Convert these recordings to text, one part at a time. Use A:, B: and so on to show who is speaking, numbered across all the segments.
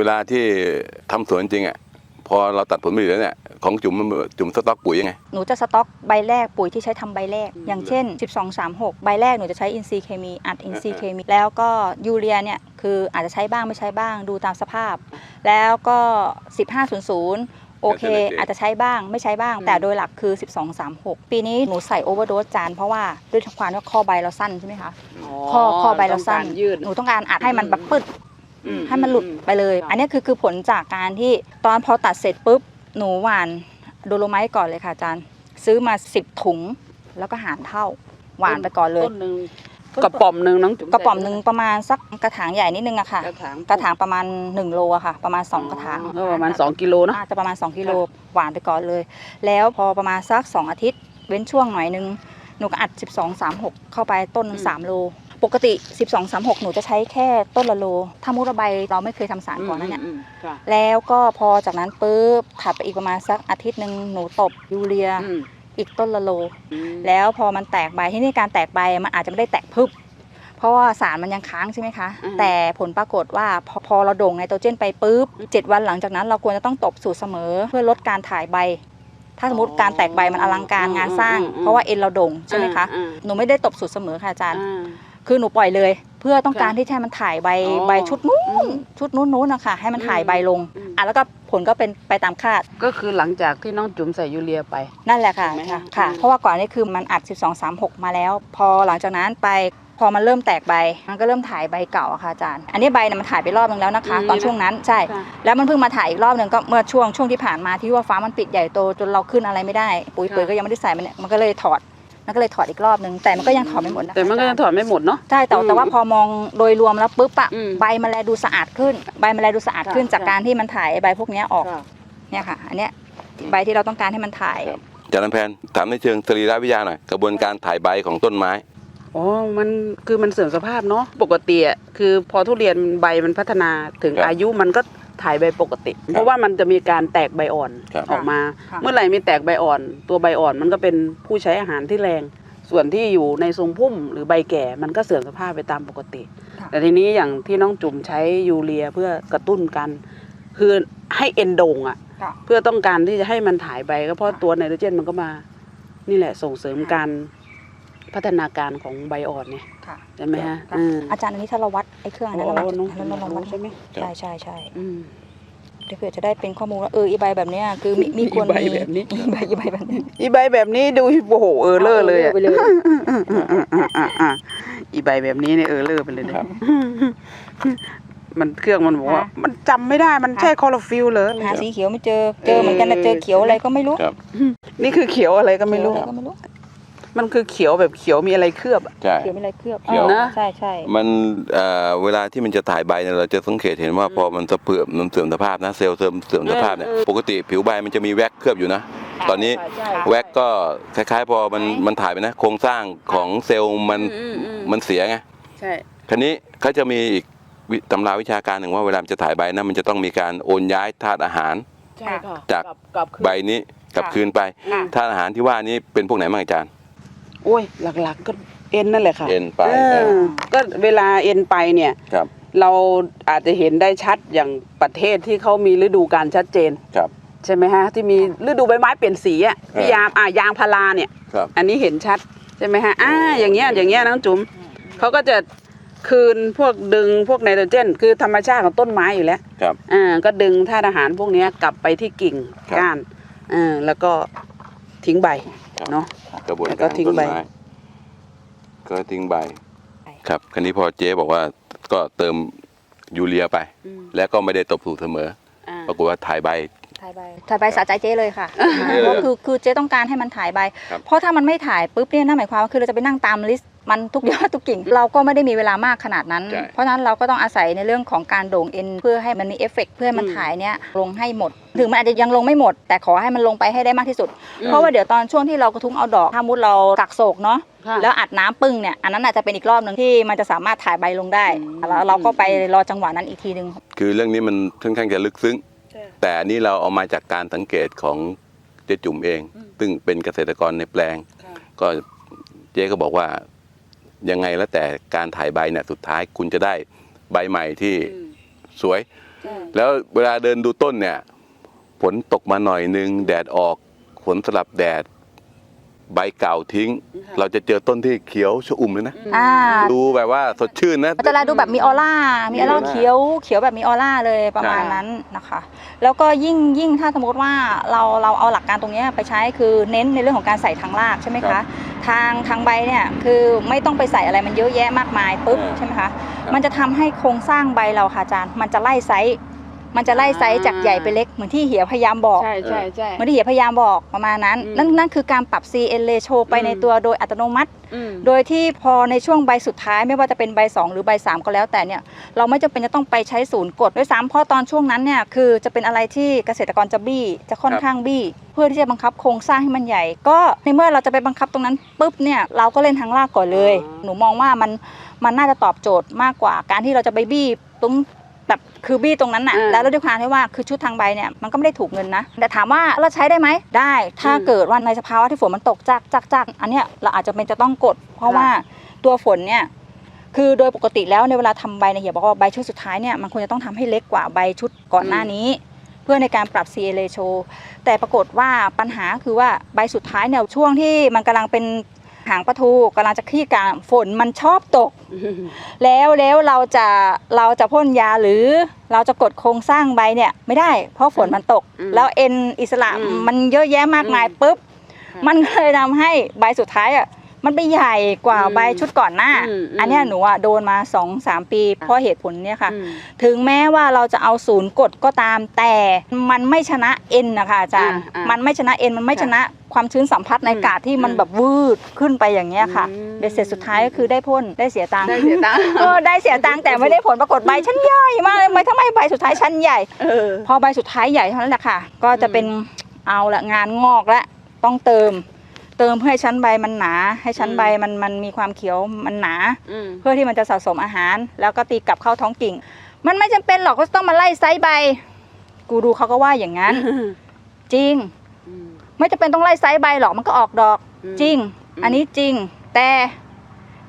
A: เวลาที่ทำสวนจริงอะพอเราตัดผลผลิตแล้วเนี่ยของจุ่มมันจุ่มสต็อกปุ๋ยยังไง
B: หนูจะสต็อกใบแรกปุ๋ยที่ใช้ทำใบแรก อย่างเช่น 1236 ใบแรกหนูจะใช้อินทรีย์เคมีอัดอินทรีย์เคมี แล้วก็ยูเรียเนี่ยคืออาจจะใช้บ้างไม่ใช้บ้างดูตามสภาพ แล้วก็ 1500โอเค
A: แล้วแต่
B: อาจจะใช้บ้างไม่ใช้บ้าง แต่โดยหลักคือ 1236 ปีนี้หนูใส่โอเวอร์โดสจานเพราะว่าด้วยความที่ข้อใบเราสั้นใช่ไหมคะข้อข้อใบเราสั้น
C: ต้องกยืด
B: หนูต้องการอัดให้มันแบบปึ๊ด
C: อืม
B: ให้มันหลุดไปเลย
C: ค่ะ
B: อันนี้คือคือผลจากการที่ตอนพอตัดเสร็จปุ๊บหนูหว่านโดโลไมต์ก่อนเลยค่ะอาจารย์ซื้อมา10ถุงแล้วก็หารเท่าหวานไปก่อนเลย
C: ต้นหนึ่งกระป๋อมหนึ่งน้องจุ๋ม
B: กระป๋อมหนึ่งประมาณสักกระถางใหญ่นิดนึงอะค่ะ
C: กระถาง
B: กระถางประมาณ1โลอะค่ะ ประมาณ2กระถาง
C: ก็ประมาณ2กิโลเนาะ
B: อาจจะประมาณ2กิโลหวานไปก่อนเลย แล้วพอประมาณสัก2อาทิตย์ เว้นช่วงหน่อยนึงหนูก็อัด12 36เข้าไปต้นหนึ่ง3โล ปกติ 12 36 หนูจะใช้แค่ต้นละโล ถ้ามุระใบเราไม่เคยทำสารก่อนนะเนี่ย
C: มค่ะ
B: แล้วก็พอจากนั้นปุ๊บถัดไปอีกประมาณสักอาทิตย์หนึ่งหนูตบยูเรีย
C: อืม
B: อีกต้นละโล
C: อืม
B: แล้วพอมันแตกใบที่นี่การแตกใบมันอาจจะไม่ได้แตกพึบเพราะว่าสารมันยังค้างใช่ไหมคะ แต่ผลปรากฏว่าพอพอเราโด่งไนโตรเจนไปปุ๊บเจ็ดวันหลังจากนั้นเราควรจะต้องตบสูตรเสมอเพื่อลดการถ่ายใบ ถ้าสมมติการแตกใบมันอลังการงานสร้าง เพราะว่าเอ็นเราโด่งใช่ไหมคะ
C: อ่า
B: หนูไม่ได้ตบสูตรเสมอค่ะอาจารย์
C: อ่า
B: คือหนูปล่อยเลย เพื่อต้องการ
C: ค่ะ
B: ที่จะให้มันถ่ายใบ
C: อ๋อ
B: ใบชุดนู้
C: อื
B: น
C: ม
B: ชุดนู้นนู้นนะคะให้มันถ่ายใบลง
C: อืม
B: อะแล้วก็ผลก็เป็นไปตามคาด
C: ก็คือหลังจากที่น้องจุ๋มใส่ยูเรียไป
B: นั่นแหละค่ะ
C: ถูกไหม
B: ค่ะ
C: คะ
B: ค่ะ
C: อืม
B: เพราะว่าก่อนนี้คือมันอัด 12 3 6 มาแล้ว พอหลังจากนั้นไปพอมันเริ่มแตกใบ มันก็เริ่มถ่ายใบเก่าอะค่ะอาจารย์ อันนี้ใบเนี่ยมันถ่ายไปรอบนึงแล้วนะคะ ตอนช่วงนั้นใช่
C: ค่ะ
B: แล้วมันเพิ่งมาถ่ายอีกรอบหนึ่งก็เมื่อช่วงช่วงที่ผ่านมาที่ว่าฟ้ามันปิดใหญ่โตจนเราขึ้นอะไรไม่ได้ ปุ๋ย
C: ค่ะ
B: เปิดก็ยังไม่ได้ใส่มันเนี่ยมันก็เลยถอด มันก็เลยถอดอีกรอบนึงแต่มันก็ยังถอดไม่หมดนะคะ
C: แต่มันก็ยังถอดไม่หมดเนาะ
B: ใช่แต่
C: อืม
B: แต่ว่าพอมองโดยรวมแล้วปุ๊บอะ
C: อืม
B: ใบมันแลดูสะอาดขึ้น ใบมันแลดูสะอาดขึ้น
C: ค่ะ
B: จากการที่มันถ่ายใบพวกเนี้ยออก
C: ค่ะ
B: เนี่ยค่ะ อันเนี้ยใบที่เราต้องการให้มันถ่าย
A: อาจารย์ลำแพนถามในเชิงสรีรวิทยาหน่อยกระบวนการถ่ายใบของต้นไม้
C: อ๋อ มันคือมันเสื่อมสภาพเนาะ ปกติอะคือพอทุเรียนใบมันพัฒนาถึง
A: ครับ
C: อายุมันก็ ถ่ายใบปกติ เพราะว่ามันจะมีการแตกใบอ่อน
A: ครับ
C: ออกมา
B: ค่ะ
C: เมื่อไหร่มีแตกใบอ่อน ตัวใบอ่อนมันก็เป็นผู้ใช้อาหารที่แรง ส่วนที่อยู่ในทรงพุ่มหรือใบแก่มันก็เสื่อมสภาพไปตามปกติ
B: ค่ะ
C: แต่ทีนี้อย่างที่น้องจุ่มใช้ยูเรียเพื่อกระตุ้นกัน คือให้เอ็นโดงอะ
B: ค่ะ
C: เพื่อต้องการที่จะให้มันถ่ายใบก็เพราะตัวไนโตรเจนมันก็มา นี่แหละส่งเสริมการ พัฒนาการของใบอ่อนเนี่ย
B: ค่ะ
C: ใช่ไหมฮะ
B: ค่ะ
C: อืม
B: อาจารย์อันนี้ถ้าเราวัดไอ้เครื่องอันนั้น
C: โอ้
B: เราวัด
C: น้อง
B: เราลองวัด
C: ใช่ไหม
B: ใช่ใช่ใช่
C: อืม
B: เดี๋ยวเผื่อจะได้เป็นข้อมูลว่าเอออีใบแบบเนี้ยคือมีมีควร
C: อีใบ
B: มี
C: แบบนี้
B: อีใบอีใบแบบนี้
C: อีใบแบบนี้ดูโอ้โหเออเลอร์เลยอะ
B: ไปเลย
C: อะอีใบแบบนี้เนี่ยเออเลอร์ไปเลยเนี่ย
A: ครับ
C: มันเครื่องมันบอกว่า
B: ฮะ
C: มันจำไม่ได้มันใช่คอร์ฟิลเหรอ
B: หาสีเขียวไม่เจอเจอเหมือนกันแต่เจอเขียวอะไรก็ไม่รู้
A: ครับ
C: นี่คือเขียวอะไรก็ไม่รู้
B: เขียวอะก็ไม่รู้
C: มันคือเขียวแบบเขียวมีอะไรเคลือบอะ
A: ใช่
B: เขียวมีอะไรเคลือบ
A: เขียว
B: อ๋อ
C: นะ
B: ใช่ใช่
A: มันเอ่อเวลาที่มันจะถ่ายใบเนี่ยเราจะสังเกตเห็นว่าพอมันสะเพื่อมมันเสื่อมสภาพนะเซลล์เสื่อมเสื่อมสภาพเนี่ย
C: เออเออ
A: ปกติผิวใบมันจะมีแว็กเคลือบอยู่นะ ตอนนี้
C: ใช่ใช่
A: แว็กก็คล้ายๆ พอมันมันถ่ายไปนะ โครงสร้างของเซลล์มัน
C: อืมอืม
A: มันเสียไง
C: ใช่
A: คราวนี้เขาจะมีอีกวิตำราวิชาการหนึ่งว่าเวลามันจะถ่ายใบนะมันจะต้องมีการโอนย้ายธาตุอาหาร
C: ใช่ค่ะ
A: จาก
C: ลับกลับคืน
A: ใบนี้กลับคืนไป
C: ค่ะ
A: ธาตุอาหารที่ว่านี้เป็นพวกไหนบ้างอาจารย์
C: โอ้ยหลักๆก็เอ็นนั่นแหละค่ะ
A: เอ็นไป
C: เออก็เวลาเอ็นไปเนี่ย
A: ครับ
C: เราอาจจะเห็นได้ชัดอย่างประเทศที่เขามีฤดูการชัดเจน
A: ครับ
C: ใช่ไหมฮะ ที่มีฤดูใบไม้เปลี่ยนสีอะ
A: เออ
C: พี่ยามอะยางพาราเนี่ย
A: ครับ
C: อันนี้เห็นชัดใช่ไหมฮะอ่าอย่างเงี้ยอย่างเงี้ยน้องจุ๋มเขาก็จะคืนพวกดึงพวกไนโตรเจน คือธรรมชาติของต้นไม้อยู่แล้ว
A: ครับ
C: อ่าก็ดึงธาตุอาหารพวกเนี้ยกลับไปที่กิ่ง
A: ครับ
C: ก้านอ่าแล้วก็ทิ้งใบ
A: ครับ
C: เนาะ
A: กระบวน
C: แล้วก็
A: การ
C: ทิ้ง
A: ต้น
C: ใบ
A: ไม้ก็ทิ้งใบ ครับคันนี้พอเจ๊บอกว่าก็เติมยูเรียไป
C: อืม
A: แล้วก็ไม่ได้ตบสูตรเสมอ
C: อ่า
A: ปรากฏว่าถ่ายใบ
B: ถ่ายใบถ่ายใบสะใจเจ๊เลยค่ะ
A: เออ
B: เพราะคือคือเจ๊ต้องการให้มันถ่ายใบ
A: ครับ
B: เพราะถ้ามันไม่ถ่ายปุ๊บเนี่ยนั่นหมายความว่าคือเราจะไปนั่งตามลิสต์มันทุกยอดทุกกิ่ง เราก็ไม่ได้มีเวลามากขนาดนั้น
A: ใช่
B: เพราะฉะนั้นเราก็ต้องอาศัยในเรื่องของการโด่งเอ็นเพื่อให้มันมีเอฟเฟกต์เพื่อให้มันถ่ายเนี่ยลงให้หมด ถึงมันอาจจะยังลงไม่หมด แต่ขอให้มันลงไปให้ได้มากที่สุด เพราะว่าเดี๋ยวตอนช่วงที่เรากระทุ้งเอาดอก ถ้ามุดเรากักโศกเนาะ
C: ค่ะ
B: แล้วอัดน้ำปึ้งเนี่ย อันนั้นอาจจะเป็นอีกรอบหนึ่งที่มันจะสามารถถ่ายใบลงได้
C: อืม
B: แล้วเราก็ไปรอจังหวะนั้นอีกทีหนึ่ง
A: คือเรื่องนี้มันค่อนข้างจะลึกซึ้ง
C: ใช่
A: แต่อันนี้เราเอามาจากการสังเกตของเจ๊จุ๋มเอง
C: อืม
A: ซึ่งเป็นเกษตรกรในแปลง
C: ค่ะ
A: ก็เจ๊ก็บอกว่ายังไงแล้วแต่การถ่ายใบเนี่ยสุดท้ายคุณจะได้ใบใหม่ที่
C: อืม
A: สวย แล้วเวลาเดินดูต้นเนี่ย ฝนตกมาหน่อยนึง แดดออกฝนสลับแดด ใบเก่าทิ้ง
C: ค่ะ
A: เราจะเจอต้นที่เขียวชอุ่มเลยนะ
B: อ่า
A: ดูแบบว่าสดชื่นนะ
B: มันจะแลดูแบบมีออร่า มีออร่า
A: มีออร่า
B: เขียว เขียวแบบมีออร่าเลยประมาณ
C: ใช่
B: นั้นนะคะ แล้วก็ยิ่งยิ่งถ้าสมมติว่าเราเราเอาหลักการตรงเนี้ยไปใช้คือเน้นในเรื่องของการใส่ทางรากใช่ไหม
A: ครั
B: คะ
A: บ
B: ทางทางใบเนี่ยคือไม่ต้องไปใส่อะไรมันเยอะแยะมากมายปุ๊บ
A: อ่า
B: ใช่ไหมคะ
A: ครับ
B: มันจะทำให้โครงสร้างใบเราค่ะอาจารย์ มันจะไล่ไซส์ มันจะไล่ไซส์จากใหญ่ไปเล็กเหมือนที่เหียพยายามบอก
C: ใช่ใช่ใช่
B: เหมือนที่เหียพยายามบอกประมาณนั้น
C: อืม
B: นั่นนั่นคือการปรับ CN ratio ไป
C: อืม
B: ในตัวโดยอัตโนมัติ
C: อืม
B: โดยที่พอในช่วงใบสุดท้ายไม่ว่าจะเป็นใบ 2 หรือใบ 3 ก็แล้วแต่เนี่ยเราไม่จำเป็นจะต้องไปใช้ศูนย์กดด้วยซ้ำเพราะตอนช่วงนั้นเนี่ยคือจะเป็นอะไรที่เกษตรกรจะบี้จะค่อนข้างบี้เพื่อที่จะบังคับโครงสร้างให้มันใหญ่ ก็ในเมื่อเราจะไปบังคับตรงนั้นปุ๊บเนี่ยเราก็เล่นทางรากก่อนเลย
C: อ๋อ
B: หนูมองว่ามันมันน่าจะตอบโจทย์มากกว่าการที่เราจะไปบี้ตรง แบบคือบี้ตรงนั้นน่ะแล้วด้วยความที่ว่าคือชุดทางใบเนี่ยมันก็ไม่ได้ถูกเงินนะแต่ถามว่าเราใช้ได้ไหมได้ ถ้าเกิดว่าในสภาวะที่ฝนมันตกจักจักจักอันเนี้ยเราอาจจะเป็นจะต้องกด เพราะว่าตัวฝนเนี่ยคือโดยปกติแล้วในเวลาทำใบเนี่ยเหี่ยบอกว่าใบชุดสุดท้ายเนี่ยมันควรจะต้องทำให้เล็กกว่าใบชุดก่อนหน้านี้ เพื่อในการปรับ CA ratio แต่ปรากฏว่าปัญหาคือว่าใบสุดท้ายเนี่ยช่วงที่มันกำลังเป็น หางประทูกำลังจะคลี่กลางฝนมันชอบตก แล้วแล้วเราจะเราจะพ่นยาหรือเราจะกดโครงสร้างใบเนี่ยไม่ได้ เพราะฝนมันตก
C: อืม
B: แล้วเอ็นอิสระ
C: อืม
B: มันเยอะแยะมากมาย
C: อืม
B: ปุ๊บ
C: ค่ะ
B: มันก็เลยทำให้ใบสุดท้ายอะ มันไปใหญ่กว่า
C: อืม
B: ใบชุดก่อนหน้า
C: อืมอืม
B: อันเนี้ยหนูอะโดนมา2อสามปี เพราะเหตุผลเนี่ยค่ะ
C: อืม
B: ถึงแม้ว่าเราจะเอาศูนย์กดก็ตาม แต่มันไม่ชนะเอ็นนะคะอาจารย์
C: อ่าอ่ามั
B: มันไม่ชนะเอ็นมันไม่
C: ค่ะ
B: ชนะความชื้นสัมผัสใน
C: อืม
B: กาดที่มัน
C: อืม
B: แบบวืดขึ้นไปอย่างเงี้ยค่ะ
C: อืม
B: เบ็ดเสร็จสุดท้ายก็คือได้พ่นได้เสียตังค์
C: ได้เสียตังค์
B: เออได้เสียตังค์แต่ไม่ได้ผลปรากฏใบชั้นใหญ่มากเลยไม่ทำไมใบสุดท้ายชั้นใหญ่
C: เออ
B: พอใบสุดท้ายใหญ่เท่านั้นแหละค่ะ ก็จะเป็นเอาละงานงอกละต้องเติม เติมเพื่อให้ชั้นใบมันหนา ให้ชั้น
C: อืม
B: ใบมันมันมีความเขียวมันหนา
C: อืม
B: เพื่อที่มันจะสะสมอาหาร แล้วก็ตีกลับเข้าท้องกิ่ง มันไม่จำเป็นหรอกก็ต้องมาไล่ไซส์ใบ กูดูเขาก็ว่าอย่างนั้น จริง
C: อืม
B: ไม่จำเป็นต้องไล่ไซส์ใบหรอกมันก็ออกดอก
C: อืม
B: จริง
C: อืม
B: อันนี้จริง แต่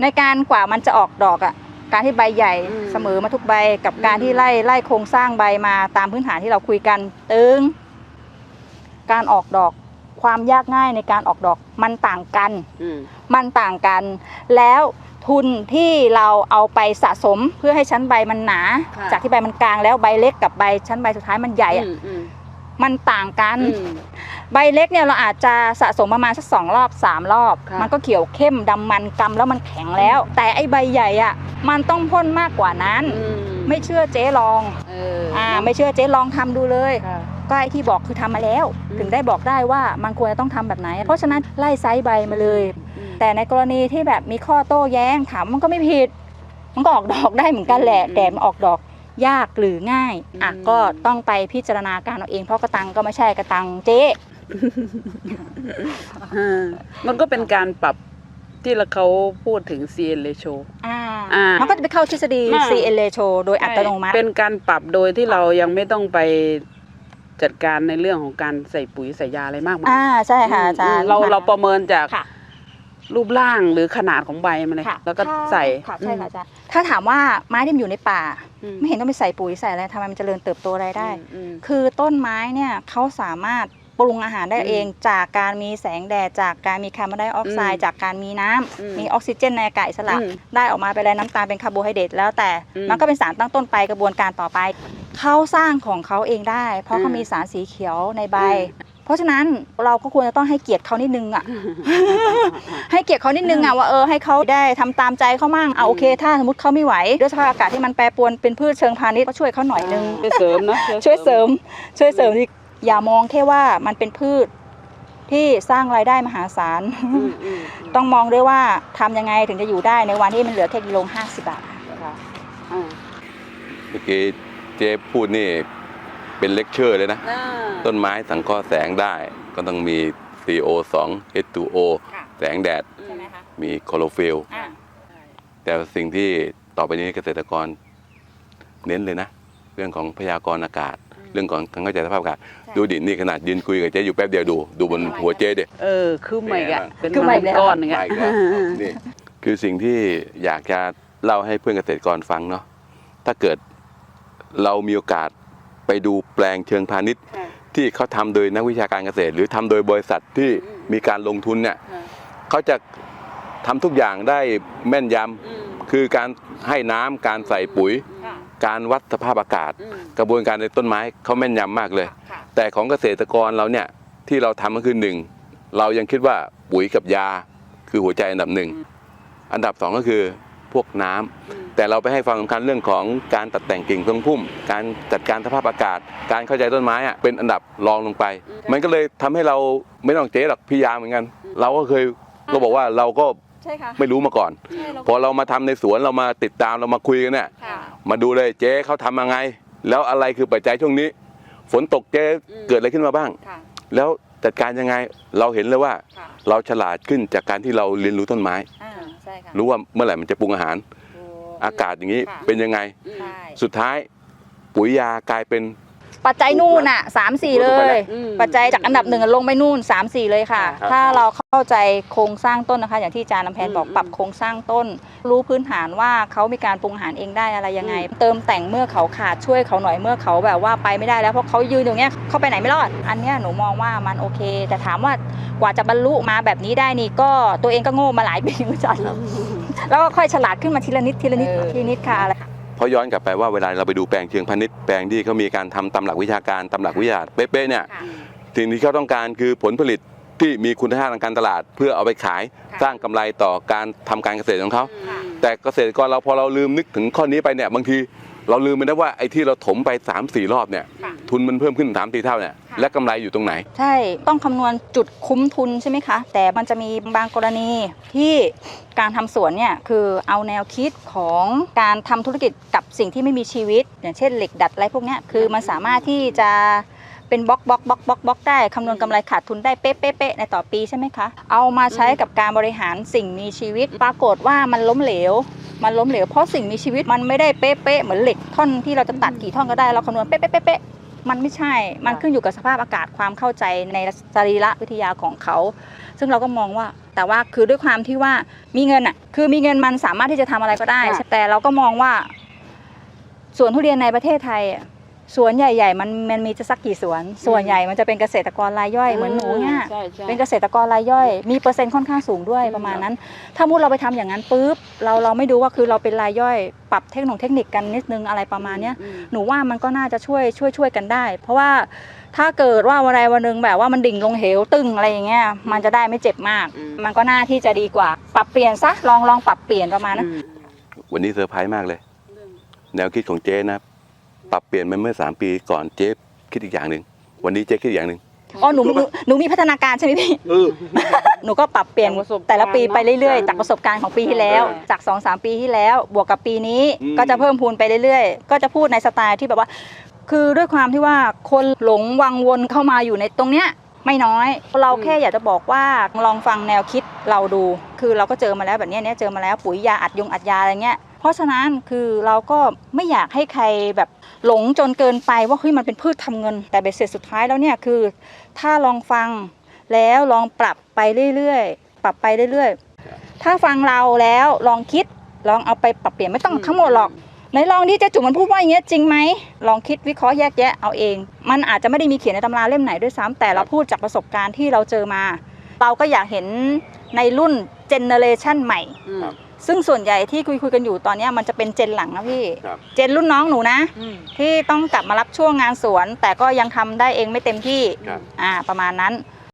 B: ในการกว่ามันจะออกดอกอะ การที่ใบใหญ่
C: อืม
B: เสมอมาทุกใบกับ
C: อืม
B: การที่ไล่ไล่โครงสร้างใบมาตามพื้นฐานที่เราคุยกัน ตึง การออกดอก ความยากง่ายในการออกดอกมันต่างกัน
C: อืม
B: มันต่างกัน แล้วทุนที่เราเอาไปสะสมเพื่อให้ชั้นใบมันหนา
C: ค่ะ
B: จากที่ใบมันกลางแล้วใบเล็กกับใบชั้นใบสุดท้ายมันใหญ่อะ
C: อืมอืม
B: มันต่างกัน
C: อืม
B: ใบเล็กเนี่ยเราอาจจะสะสมประมาณสักสองรอบสามรอบ
C: ค่ะ
B: มันก็เขียวเข้มดำมันกำแล้วมันแข็งแล้ว แต่ไอ้ใบใหญ่อะมันต้องพ่นมากกว่านั้น
C: อืม
B: ไม่เชื่อเจ๊ลอง
C: เออ
B: อ่าไม่เชื่อเจ๊ลองทำดูเลย
C: ค่ะ
B: ก็ไอ้ที่บอกคือทำมาแล้ว
C: อืม
B: ถึงได้บอกได้ว่ามันควรจะต้องทำแบบไหน เพราะฉะนั้นไล่ไซส์ใบมาเลย
C: อืม
B: แต่ในกรณีที่แบบมีข้อโต้แย้งถามมันก็ไม่ผิด มันก็ออกดอกได้เหมือนกันแหละ
C: อืม
B: แต่มันออกดอกยากหรือง่ายอะ
C: อืม
B: ก็ต้องไปพิจารณาการเอาเอง เพราะกระตังก็ไม่ใช่กระตังเจ๊
C: อ่ามันก็เป็นการปรับที่เราเขาพูดถึง CN ratio
B: อ่า
C: อ่ามั
B: มันก็จะไปเข้าทฤษฎี
C: อ่า
B: CN ratio โดยอัตโนมัติ
C: เป็นการปรับโดยที่เรายังไม่ต้องไป จัดการในเรื่องของการใส่ปุ๋ยใส่ยาอะไรมากมาย
B: อ่าใช่ค่ะอาจารย์
C: อืมเรา
B: ค่ะ
C: เราประเมินจาก
B: ค่ะ
C: รูปร่างหรือขนาดของใบมันเลย
B: ค่ะ
C: แล้วก็
B: ถ้า
C: ใส่
B: ค่ะใช่ค่ะอาจารย์ถ้าถามว่าไม้ที่มันอยู่ในป่า
C: อืม
B: ไม่เห็นต้องไปใส่ปุ๋ยใส่อะไรทำไมมันเจริญเติบโตอะไรได้
C: อืม
B: คือต้นไม้เนี่ยเขาสามารถปรุงอาหารได้
C: อืม
B: เองจากการมีแสงแดดจากการมีคาร์บอนไดออกไซ
C: อื
B: ด์
C: ม
B: จากการมีน้ำ
C: อืม
B: มีออกซิเจนในอากาศอิสระ
C: อืม
B: ได้ออกมาเป็นอะไรน้ำตาลเป็นคาร์โบไฮเดรตแล้วแต่
C: อืม
B: มันก็เป็นสารตั้งต้นไปกระบวนการต่อไป เขาสร้างของเขาเองได้ เพราะ
C: อืม
B: เขามีสารสีเขียวในใบ
C: อืม
B: เพราะฉะนั้นเราก็ควรจะต้องให้เกียรติเขานิดนึงอะ ให้เกียรติเขานิดนึงอะว่าเออให้เขาได้ทำตามใจเขามั่งอะโอเค ถ้าสมมติเขาไม่ไหวด้วยสภาพอากาศที่มันแปรปรวนเป็นพืชเชิงพาณิชย์ก็ช่วยเขาหน่อยนึง
C: ช่วยเสริมนะ
B: ช่วยเสริม ช่วยเสริมที่อย่ามองแค่ว่ามันเป็นพืชที่สร้างรายได้มหาศาล
C: อืมอืม
B: ต้องมองด้วยว่าทำยังไงถึงจะอยู่ได้ในวันที่มันเหลือแค่กิโลห้าสิบบาท
C: ค่ะอ่า
A: เมื่อกี้ เจ๊พูดนี่เป็นเลคเชอร์เลยนะ ต้นไม้สังเคราะห์แสงได้ ก็ต้องมี CO2 H2O
B: ค่ะ
A: แสงแดด
B: ใช่ไหมคะ
A: มีคลอโรฟิล
B: อ่า
A: แต่สิ่งที่ต่อไปนี้เกษตรกรเน้นเลยนะ เรื่องของพยากรณ์อากาศ เรื่องของการเข้าใจสภาพอากาศ ดูดิ นี่ขนาดยืนคุยกับเจ๊อยู่แป๊บเดียวดู ดูบนหัวเจ๊ดิ
C: เออ คือใหม่กะเป็น
B: คือใหม่แล้ว
C: ก้อนอย่างเงี้
A: มายอีกแล้วนี่คือสิ่งที่อยากจะเล่าให้เพื่อนเกษตรกรฟังเนาะถ้าเกิด เรามีโอกาสไปดูแปลงเชิงพาณิชย์ ที่เขาทำโดยนักวิชาการเกษตร หรือทำโดยบริษัทที่มีการลงทุนเนี่ยเขาจะทำทุกอย่างได้แม่นยำคือการให้น้ำการใส่ปุ๋ย การวัดสภาพอากาศ กระบวนการในต้นไม้เขาแม่นยำมากเลย แต่ของเกษตรกรเราเนี่ยที่เราทำก็คือหนึ่งเรายังคิดว่าปุ๋ยกับยาคือหัวใจอันดับหนึ่งอันดับสองก็คือพวกน้ำ แต่เราไปให้ความสำคัญเรื่องของการตัดแต่งกิ่งทรงพุ่ม การจัดการสภาพอากาศ การเข้าใจต้นไม้อะเป็นอันดับรองลงไป มันก็เลยทำให้เราไม่ต้องเจ๊หรอกพี่ยาเหมือนกัน เราก็เคยก็บอกว่าเราก็
B: ใช่ค่ะ
A: ไม่รู้มาก่อน
B: ใช่เรา
A: พอเรามาทำในสวนเรามาติดตามเรามาคุยกันเนี่ย
B: ค่ะ
A: มาดูเลยเจ๊เขาทำยังไง แล้วอะไรคือปัจจัยช่วงนี้ ฝนตกเจ๊เกิดอะไรขึ้นมาบ้าง
B: ค่ะ
A: แล้วจัดการยังไงเราเห็นเลยว่า
B: ค่ะ
A: เราฉลาดขึ้นจากการที่เราเรียนรู้ต้นไม้
B: อ่า ใช่ค่ะ
A: รู้ว่าเมื่อไหร่มันจะปรุงอาหาร
B: โอ้
A: อากาศอย่างนี้
B: ค่ะ
A: เป็นยังไง
B: ใช่
A: สุดท้ายปุ๋ยยากลายเป็น
B: ปัจจัยนู่นอะสามสี่เลย
C: อืม
B: ปัจจัยจากอันดับหนึ่งลงไปนู่น3ามสี่เลยค่ะ
A: ครับ
B: ถ้าเราเข้าใจโครงสร้างต้นนะคะ อย่างที่อาจารย์ลำแพนบอก
C: อืม
B: ปรับโครงสร้างต้น รู้พื้นฐานว่าเขามีการปรุงอาหารเองได้อะไรยังไง
C: อืม
B: เติมแต่งเมื่อเขาขาดช่วยเขาหน่อยเมื่อเขาแบบว่าไปไม่ได้แล้วเพราะเขายืนอยู่เนี้ยเขาไปไหนไม่รอด อันเนี้ยหนูมองว่ามันโอเค แต่ถามว่ากว่าจะบรรลุมาแบบนี้ได้นี่ก็ตัวเองก็โง่มาหลายปีเหมือนกัน แล้วก็ค่อยฉลาดขึ้นมาทีละนิดทีละนิด
C: เออ
B: ทีละนิดค่ะอะไร
A: เพราะย้อนกลับไปว่าเวลาเราไปดูแปลงเชิงพาณิชย์แปลงที่เขามีการทำตำหลักวิชาการตำหลักวิทยาศาสตร์เป๊ะๆเนี่ย
B: ค่ะ
A: สิ่งที่เขาต้องการคือผลผลิตที่มีคุณค่าทางการตลาด เพื่อเอาไปขาย
B: ค่ะ
A: สร้างกำไรต่อการทำการเกษตรของเขา
B: ค่ะ
A: แต่เกษตรกรเราพอเราลืมนึกถึงข้อนี้ไปเนี่ยบางที เราลืมไปนะว่าไอ้ที่เราถมไป3ามสี่รอบเนี่ย
B: ค่ะ
A: ทุนมันเพิ่มขึ้น3ามสี่เท่าเนี่ย
B: ค่ะ
A: และกำไรอยู่ตรงไหน
B: ใช่ ต้องคำนวณจุดคุ้มทุนใช่ไหมคะ แต่มันจะมีบางกรณีที่การทำสวนเนี่ยคือเอาแนวคิดของการทำธุรกิจกับสิ่งที่ไม่มีชีวิต อย่างเช่นเหล็กดัดอะไรพวกเนี้ยคือมันสามารถที่จะเป็นบล็อกบล็อกบล็อกบล็อกบล็อกได้คำนวณกำไรขาดทุนได้เป๊ะเป๊ะเป๊ะในต่อปีใช่ไหมคะ เอามาใช้กับการบริหารสิ่งมีชีวิต ปรากฏว่ามันล้มเหลว มันล้มเหลวเพราะสิ่งมีชีวิตมันไม่ได้เป๊ะเป๊ะเหมือนเหล็กท่อนที่เราจะตัดกี่ท่อนก็ได้เราคำนวณเป๊ะเป๊ะเป๊ะเป๊ะมันไม่ใช่ มันขึ้นอยู่กับสภาพอากาศความเข้าใจในสรีระวิทยาของเขา ซึ่งเราก็มองว่า แต่ว่าคือด้วยความที่ว่ามีเงินอะ คือมีเงินมันสามารถที่จะทำอะไรก็ได้
C: ค่ะ
B: แต่เราก็มองว่าสวนทุเรียนในประเทศไทยอะ สวนใหญ่ ๆ มันมันมีจะสักกี่สวน ส่วนใหญ่มันจะเป็นเกษตรกรรายย่อยเหมือนหนูเนี่ย
C: ใช่ใช่
B: เป็นเกษตรกรรายย่อย มีเปอร์เซ็นต์ค่อนข้างสูงด้วย
C: อืม
B: ประมาณนั้น ถ้ามุดเราไปทำอย่างนั้นปุ๊บเราเราไม่ดูว่าคือเราเป็นรายย่อย ปรับเทคโนโลยีเทคนิคกันนิดนึงอะไรประมาณเนี้ย
C: อืม
B: หนูว่ามันก็น่าจะช่วยช่วยช่วยกันได้ เพราะว่าถ้าเกิดว่าวันใดวันหนึ่งแบบว่ามันดิ่งลงเหวตึงอะไรอย่างเงี้ยมันจะได้ไม่เจ็บมาก
C: อืม
B: มันก็น่าที่จะดีกว่า ปรับเปลี่ยนซะลองลองปรับเปลี่ยนประมาณนั้น
C: อืม
A: วันนี้เซอร์ไพรส์มากเลย แนวคิดของเจ๊นะ ปรับเปลี่ยนไปเมื่อ 3 ปีก่อนเจ๊คิดอีกอย่างหนึ่งวันนี้เจ๊คิดอีกอย่างหนึ่ง
B: อ๋อหนูหนูหนูมีพัฒนาการใช่ไหมพี่หนูก็ปรับเปลี่ยน
C: จากประสบการณ์
B: แต่ละปีไปเรื่อย
C: เนอะ
B: ๆจากประสบการณ์ของปีที่แล้ว
C: เออ
B: จาก2อสปีที่แล้ว บวกกับปีนี้
A: อืม
B: ก็จะเพิ่มพูนไปเรื่อยๆ ก็จะพูดในสไตล์ที่แบบว่า คือด้วยความที่ว่าคนหลงวังวนเข้ามาอยู่ในตรงเนี้ยไม่น้อย เราแค่อยากจะบอกว่าลองฟังแนวคิดเราดู คือเราก็เจอมาแล้วแบบเนี้ยเนี่ยเจอมาแล้วปุ๋ยยาอัดยงอัดยาอะไรเงี้ย เพราะฉะนั้นคือเราก็ไม่อยากให้ใครแบบหลงจนเกินไปว่าเฮ้ยมันเป็นพืชทำเงิน แต่เบ็ดเสร็จสุดท้ายแล้วเนี่ยคือ ถ้าลองฟังแล้วลองปรับไปเรื่อยๆปรับไปเรื่อยๆ ถ้าฟังเราแล้วลองคิดลองเอาไปปรับเปลี่ยนไม่ต้องทั้งหมดหรอกไหนลองที่เจะจุ๋มมันพูดว่าอย่างเงี้ยจริงไหมลองคิดวิเคราะห์แยกแยะเอาเอง มันอาจจะไม่ได้มีเขียนในตำราเล่มไหนด้วยซ้ำแต่เราพูดจากประสบการณ์ที่เราเจอมา เราก็อยากเห็นในรุ่นเจเนเรชันให
C: ม่
B: ซึ่งส่วนใหญ่ที่คุยคุยๆกันอยู่ตอนเนี้ยมันจะเป็นเจนหลังนะพี่
A: ครับ
B: เจนรุ่นน้องหนูนะที่ต้องกลับมารับช่วงงานสวน แต่ก็ยังทำได้เองไม่เต็มที่
A: ครับ
B: อ่าประมาณนั้น